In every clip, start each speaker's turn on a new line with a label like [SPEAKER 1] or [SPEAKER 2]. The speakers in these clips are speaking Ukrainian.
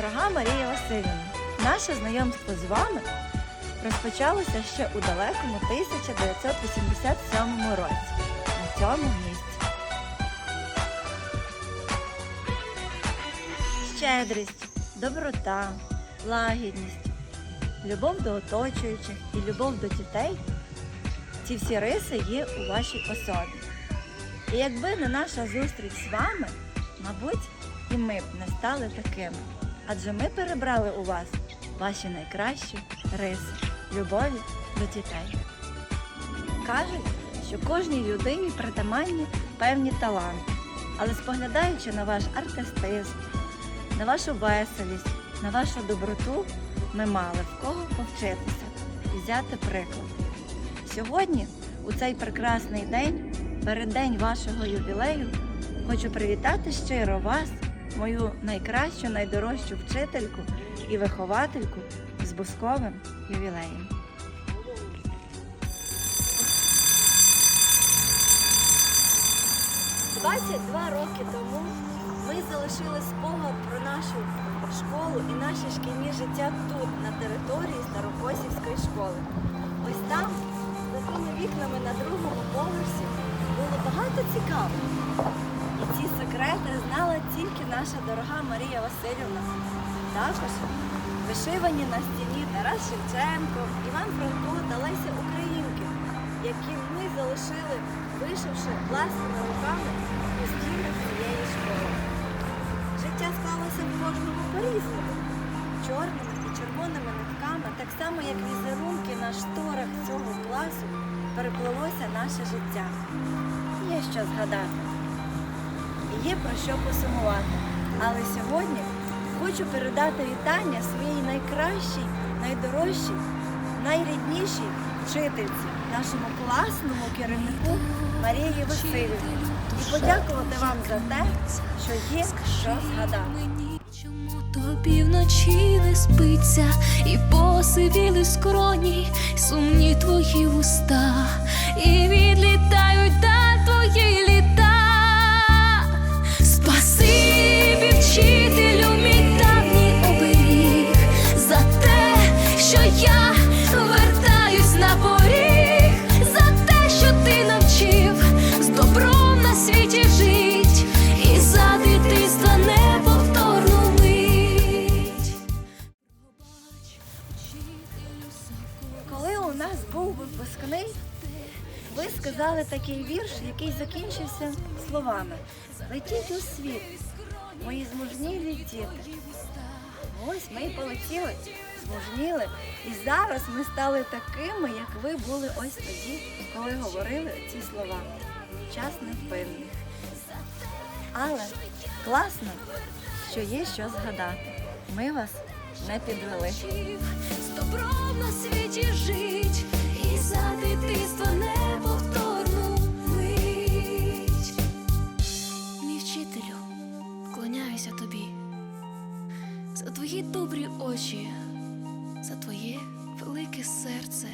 [SPEAKER 1] Дорога Марія Васильівна, наше знайомство з вами розпочалося ще у далекому 1987 році на цьому місці. Щедрість, доброта, лагідність, любов до оточуючих і любов до дітей ці всі риси є у вашій особі. І якби не наша зустріч з вами, мабуть, і ми б не стали такими. Адже ми перебрали у вас ваші найкращі риси любові до дітей. Кажуть, що кожній людині притаманні певні таланти, але споглядаючи на ваш артистизм, на вашу веселість, на вашу доброту, ми мали в кого повчитися і взяти приклад. Сьогодні, у цей прекрасний день, переддень вашого ювілею, хочу привітати щиро вас, мою найкращу, найдорожчу вчительку і виховательку з бусковим ювілеєм. «22 роки тому ми залишили спогад про нашу школу і наше шкільне життя тут, на території Старокосівської школи. Ось там, за тими вікнами на другому поверсі, було багато цікавого. І ці секрети знала тільки наша дорога Марія Васильівна. Також вишивані на стіні Тарас Шевченко, Іван Франко та Леся Українки, які ми залишили, вишивши власними руками у стінах цієї школи. Життя склалося в кожному по-різному. Чорними і червоними нитками, так само як візерунки на шторах цього класу, переплилося наше життя. Є що згадати. Є про що посумувати. Але сьогодні хочу передати вітання своїй найкращій, найдорожчій, найріднішій вчительці, нашому класному керівнику Марії Васильівні. І подякувати вам за те, що є що згадати.
[SPEAKER 2] Тобі вночі не спиться, і посивіли скроні, сумні твої вуста, і
[SPEAKER 1] сказали такий вірш, який закінчився словами Летіть у світ, мої змужнілі діти. Ось ми і полетіли, змужніли, і зараз ми стали такими, як ви були ось тоді, коли говорили ці слова. Час невпинний. Але класно, що є що згадати. Ми вас не підвели.
[SPEAKER 2] З добром на світі жить, твоє велике серце,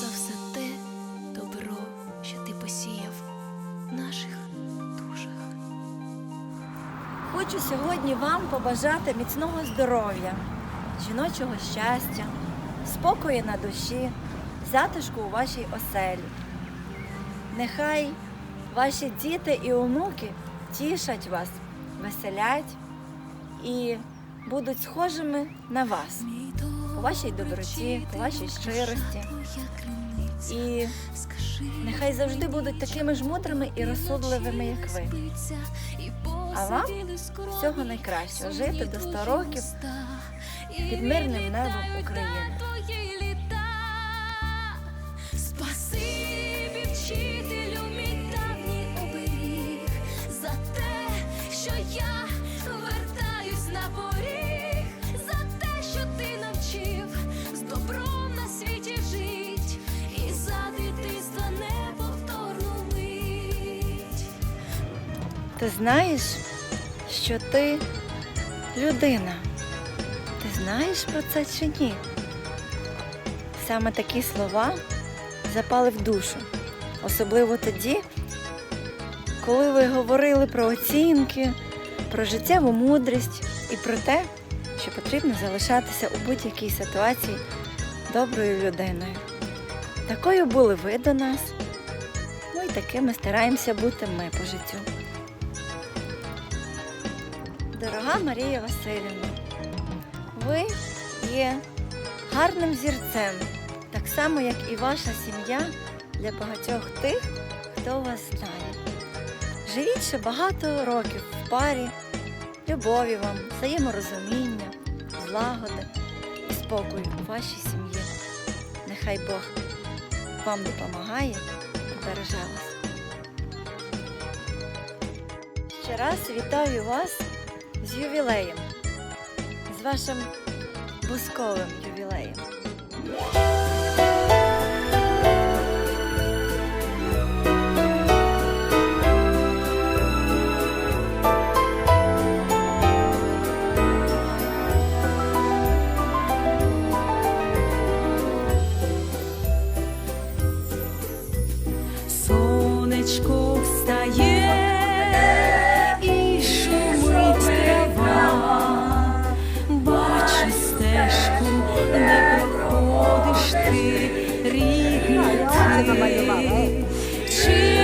[SPEAKER 2] за все те добро, що ти посіяв в наших душах.
[SPEAKER 1] Хочу сьогодні вам побажати міцного здоров'я, жіночого щастя, спокою на душі, затишку у вашій оселі. Нехай ваші діти і онуки тішать вас, веселять і будуть схожими на вас вашій доброті, по вашій щирості. І нехай завжди будуть такими ж мудрими і розсудливими, як ви.
[SPEAKER 2] А вам всього найкращого жити до 100 років під мирним небом України. Ти
[SPEAKER 1] знаєш, що ти людина. Ти знаєш про це чи ні? Саме такі слова запали в душу. Особливо тоді, коли ви говорили про оцінки, про життєву мудрість і про те, що потрібно залишатися у будь-якій ситуації доброю людиною. Такою були ви до нас, ну і такими стараємося бути ми по життю. Дорога Марія Васильівна, ви є гарним зірцем, так само, як і ваша сім'я для багатьох тих, хто вас знає. Живіть ще багато років в парі, любові вам, взаєморозуміння, злагоди і спокою у вашій сім'ї. Нехай Бог вам допомагає і береже вас. Ще раз вітаю вас з ювілеєм, з вашим бусковим ювілеєм.
[SPEAKER 2] Jesus.